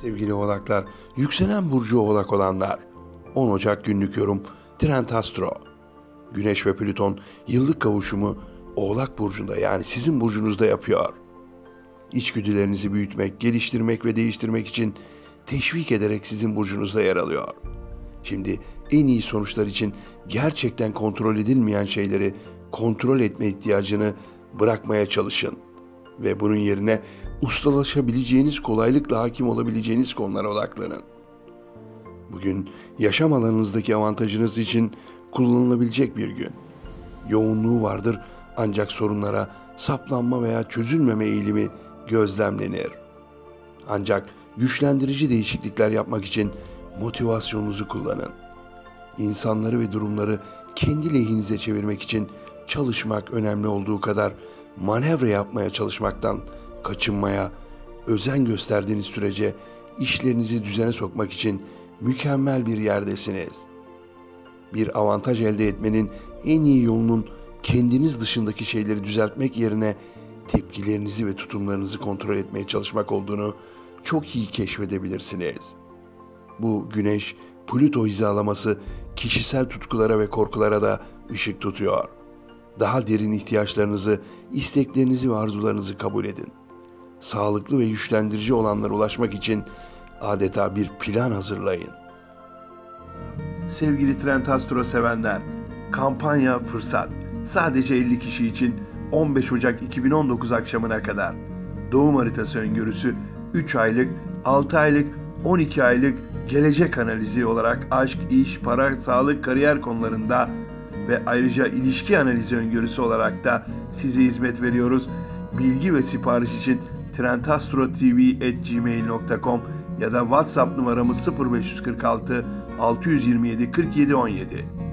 Sevgili oğlaklar, yükselen burcu oğlak olanlar. 10 Ocak günlük yorum Trend Astro. Güneş ve Plüton yıllık kavuşumu Oğlak burcunda yani sizin burcunuzda yapıyor. İçgüdülerinizi büyütmek, geliştirmek ve değiştirmek için teşvik ederek sizin burcunuzda yer alıyor. Şimdi en iyi sonuçlar için gerçekten kontrol edilmeyen şeyleri kontrol etme ihtiyacını bırakmaya çalışın ve bunun yerine ustalaşabileceğiniz, kolaylıkla hakim olabileceğiniz konulara odaklanın. Bugün yaşam alanınızdaki avantajınız için kullanılabilecek bir gün. Yoğunluğu vardır ancak sorunlara saplanma veya çözülmeme eğilimi gözlemlenir. Ancak güçlendirici değişiklikler yapmak için motivasyonunuzu kullanın. İnsanları ve durumları kendi lehinize çevirmek için çalışmak önemli olduğu kadar manevra yapmaya çalışmaktan kaçınmaya özen gösterdiğiniz sürece işlerinizi düzene sokmak için mükemmel bir yerdesiniz. Bir avantaj elde etmenin en iyi yolunun kendiniz dışındaki şeyleri düzeltmek yerine tepkilerinizi ve tutumlarınızı kontrol etmeye çalışmak olduğunu çok iyi keşfedebilirsiniz. Bu güneş Plüto hizalaması kişisel tutkulara ve korkulara da ışık tutuyor. Daha derin ihtiyaçlarınızı, isteklerinizi ve arzularınızı kabul edin. Sağlıklı ve güçlendirici olanlara ulaşmak için adeta bir plan hazırlayın. Sevgili Trend Astro sevenler, kampanya fırsat. Sadece 50 kişi için 15 Ocak 2019 akşamına kadar. Doğum haritası öngörüsü 3 aylık, 6 aylık, 12 aylık gelecek analizi olarak aşk, iş, para, sağlık, kariyer konularında ve ayrıca ilişki analizi öngörüsü olarak da size hizmet veriyoruz. Bilgi ve sipariş için trendastrotv@gmail.com ya da WhatsApp numaramız 0546 627 47 17.